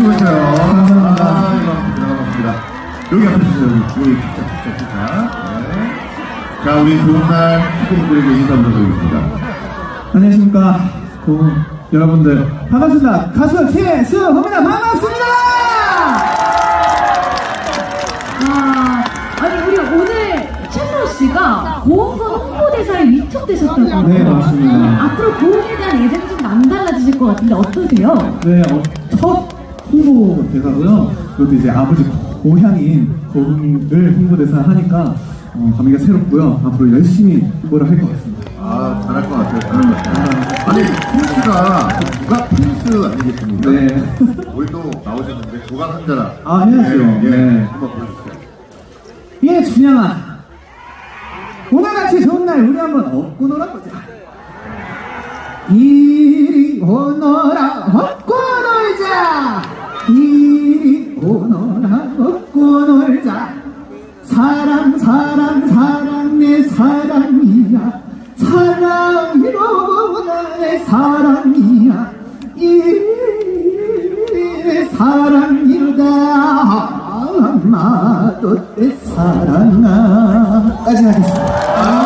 수고했어요. 감사합니다. 아, 반갑습니다. 반갑습니다. 여기 앞에 주세요. 여기, 여기 피자, 피자, 피자. 네. 자, 우리 좋은 날 친구분들에게 인사 한번 드리겠습니다. 안녕하십니까. 고, 여러분들. 반갑습니다. 가수 최수호입니다. 반갑습니다! 아, 아니 우리 오늘 최수호 씨가 보험건 홍보대사에 위촉되셨다고. 네, 맞습니다. 앞으로 보험에 대한 예정이 좀 남달라지실 것 같은데 어떠세요? 네, 어, 첫 홍보 대사고요. 그것도 이제 아버지 고향인 고흥을 홍보대사 하니까 어, 감회가 새롭고요. 앞으로 열심히 홍보를 할 것 같습니다. 아, 잘할 것 같아요. 잘할 것 같아요. 아니, 핀스가 국악 핀스 아니겠습니까? 네. 우리 또 나오셨는데, 국악 한자라. 아, 해야죠. 예, 예. 네. 한번 보여주세요. 예, 준영아. 오늘같이 좋은 날 우리 한번 업고 놀아보자. 이리 오너 오너라 업고 놀자. 사랑 사랑 사랑 내 사랑이야. 사랑이로 나의 사랑이야. 이 사랑이다. 아마도 내 사랑아. 까지 하겠습니다.